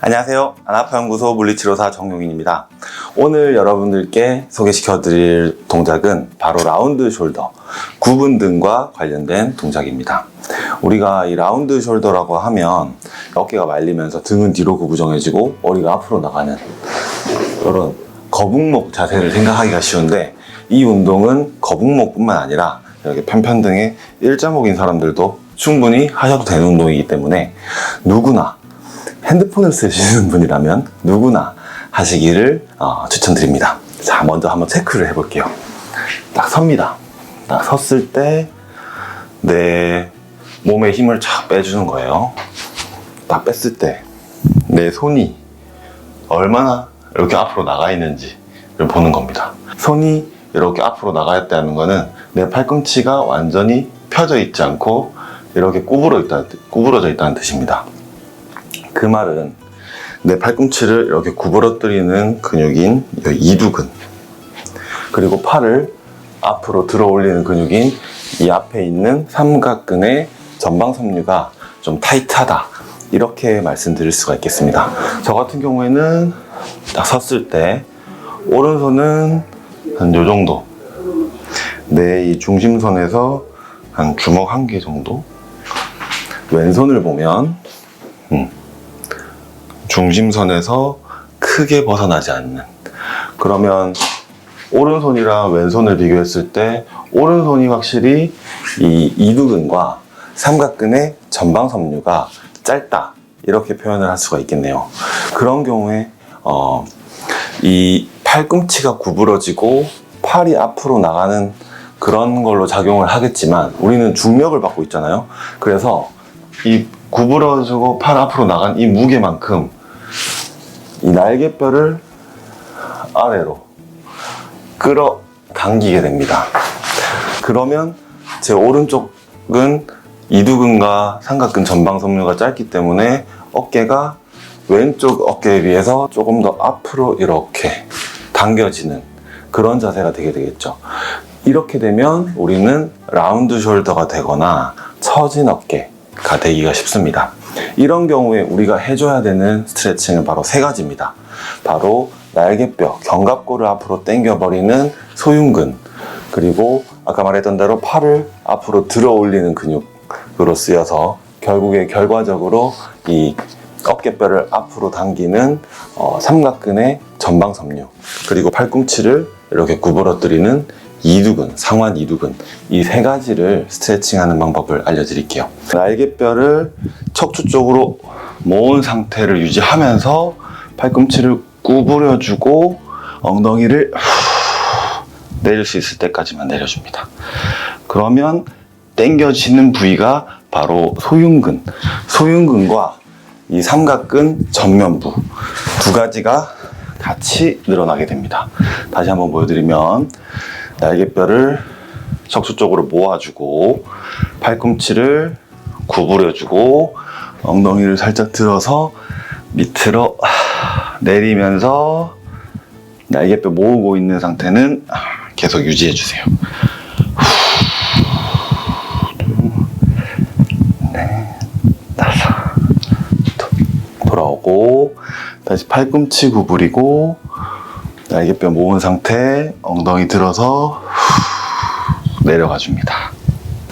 안녕하세요. 안아파연구소 물리치료사 정용인입니다. 오늘 여러분들께 소개시켜 드릴 동작은 바로 라운드 숄더, 구분 등과 관련된 동작입니다. 우리가 이 라운드 숄더라고 하면 어깨가 말리면서 등은 뒤로 구부정해지고 머리가 앞으로 나가는 이런 거북목 자세를 생각하기가 쉬운데 이 운동은 거북목뿐만 아니라 이렇게 편편 등의 일자목인 사람들도 충분히 하셔도 되는 운동이기 때문에 누구나 핸드폰을 쓰시는 분이라면 누구나 하시기를 어, 추천드립니다. 자, 먼저 한번 체크를 해볼게요. 딱 섭니다. 딱 섰을 때 내 몸에 힘을 쫙 빼주는 거예요. 딱 뺐을 때 내 손이 얼마나 이렇게 앞으로 나가 있는지를 보는 겁니다. 손이 이렇게 앞으로 나가 있다는 거는 내 팔꿈치가 완전히 펴져 있지 않고 이렇게 구부러 있다, 구부러져 있다는 뜻입니다. 그 말은 내 팔꿈치를 이렇게 구부러뜨리는 근육인 이 이두근 그리고 팔을 앞으로 들어 올리는 근육인 이 앞에 있는 삼각근의 전방섬유가 좀 타이트하다 이렇게 말씀드릴 수가 있겠습니다. 저 같은 경우에는 딱 섰을 때 오른손은 한 요 정도 내 이 중심선에서 한 주먹 한 개 정도 왼손을 보면 음, 중심선에서 크게 벗어나지 않는. 그러면 오른손이랑 왼손을 비교했을 때 오른손이 확실히 이 이두근과 삼각근의 전방 섬유가 짧다. 이렇게 표현을 할 수가 있겠네요. 그런 경우에 어, 이 팔꿈치가 구부러지고 팔이 앞으로 나가는 그런 걸로 작용을 하겠지만 우리는 중력을 받고 있잖아요. 그래서 이 구부러지고 팔 앞으로 나간 이 무게만큼 이 날개뼈를 아래로 끌어 당기게 됩니다. 그러면 제 오른쪽은 이두근과 삼각근 전방 섬유가 짧기 때문에 어깨가 왼쪽 어깨에 비해서 조금 더 앞으로 이렇게 당겨지는 그런 자세가 되게 되겠죠. 이렇게 되면 우리는 라운드 숄더가 되거나 처진 어깨가 되기가 쉽습니다. 이런 경우에 우리가 해줘야 되는 스트레칭은 바로 세 가지입니다. 바로 날개뼈, 견갑골을 앞으로 당겨버리는 소흉근, 그리고 아까 말했던 대로 팔을 앞으로 들어 올리는 근육으로 쓰여서 결국에 결과적으로 이 어깨뼈를 앞으로 당기는 어, 삼각근의 전방 섬유, 그리고 팔꿈치를 이렇게 구부러뜨리는 이두근, 상완 이두근 이 세 가지를 스트레칭하는 방법을 알려드릴게요. 날개뼈를 척추 쪽으로 모은 상태를 유지하면서 팔꿈치를 구부려주고 엉덩이를 후 내릴 수 있을 때까지만 내려줍니다. 그러면 당겨지는 부위가 바로 소흉근, 소흉근과 이 삼각근 전면부 두 가지가 같이 늘어나게 됩니다. 다시 한번 보여드리면 날개뼈를 척추 쪽으로 모아주고 팔꿈치를 구부려주고 엉덩이를 살짝 들어서 밑으로 내리면서 날개뼈 모으고 있는 상태는 계속 유지해 주세요. 네, 돌아오고 다시 팔꿈치 구부리고 날개뼈 모은 상태 엉덩이 들어서 내려가 줍니다.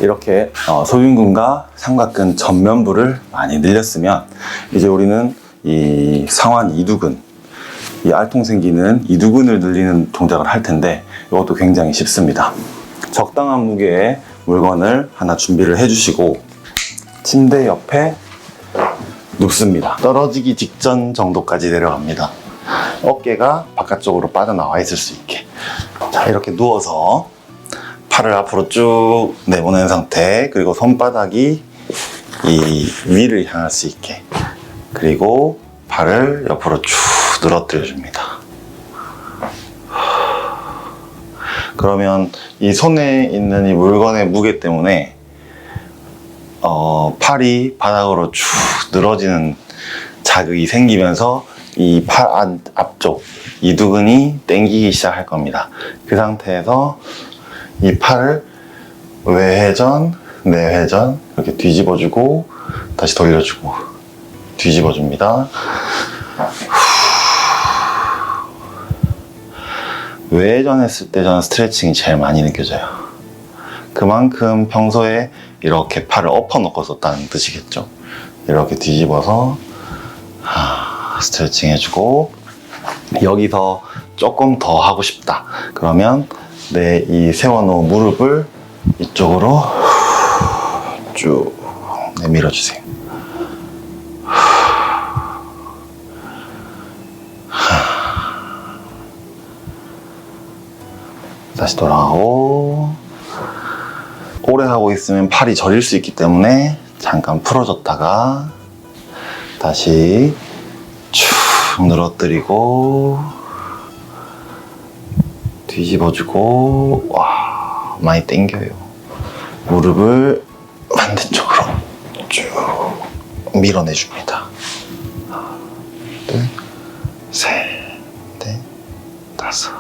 이렇게 어, 소흉근과 삼각근 전면부를 많이 늘렸으면 이제 우리는 이 상완 이두근 이 알통 생기는 이두근을 늘리는 동작을 할 텐데 이것도 굉장히 쉽습니다. 적당한 무게의 물건을 하나 준비를 해주시고 침대 옆에 눕습니다. 떨어지기 직전 정도까지 내려갑니다. 어깨가 바깥쪽으로 빠져나와 있을 수 있게. 자, 이렇게 누워서 팔을 앞으로 쭉 내보낸 상태, 그리고 손바닥이 이 위를 향할 수 있게. 그리고 발을 옆으로 쭉 늘어뜨려 줍니다. 그러면 이 손에 있는 이 물건의 무게 때문에 어, 팔이 바닥으로 쭉 늘어지는 자극이 생기면서 이 팔 앞쪽 이 두근이 땡기기 시작할 겁니다. 그 상태에서 이 팔을 외회전, 내회전 이렇게 뒤집어주고 다시 돌려주고 뒤집어줍니다. 외회전 했을 때 저는 스트레칭이 제일 많이 느껴져요. 그만큼 평소에 이렇게 팔을 엎어놓고 썼다는 뜻이겠죠. 이렇게 뒤집어서 하... 스트레칭 해주고 여기서 조금 더 하고 싶다. 그러면 내 이 세워놓은 무릎을 이쪽으로 쭉 내밀어 주세요. 다시 돌아가고 오래 하고 있으면 팔이 저릴 수 있기 때문에 잠깐 풀어줬다가 다시 쭉 늘어뜨리고 뒤집어주고 와 많이 당겨요 무릎을 반대쪽으로 쭉 밀어내줍니다 하나 둘셋넷 다섯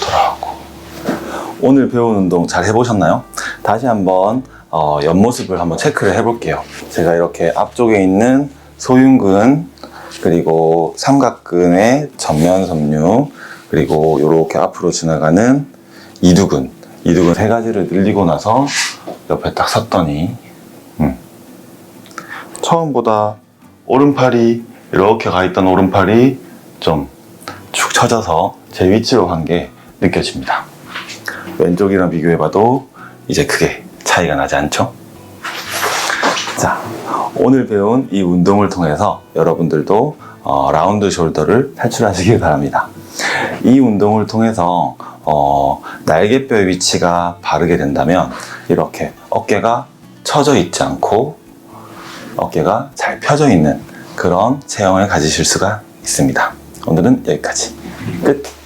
돌아오고 오늘 배운 운동 잘 해보셨나요? 다시 한번 어, 옆모습을 한번 체크를 해볼게요. 제가 이렇게 앞쪽에 있는 소흉근 그리고 삼각근의 전면 섬유 그리고 이렇게 앞으로 지나가는 이두근 이두근 세 가지를 늘리고 나서 옆에 딱 섰더니 음. 처음보다 오른팔이 이렇게 가 있던 오른팔이 좀 축 처져서 제 위치로 간 게 느껴집니다. 왼쪽이랑 비교해봐도 이제 크게 차이가 나지 않죠? 자, 오늘 배운 이 운동을 통해서 여러분들도 어, 라운드 숄더를 탈출하시길 바랍니다. 이 운동을 통해서 어, 날개뼈의 위치가 바르게 된다면 이렇게 어깨가 처져 있지 않고 어깨가 잘 펴져 있는 그런 체형을 가지실 수가 있습니다. 오늘은 여기까지 끝.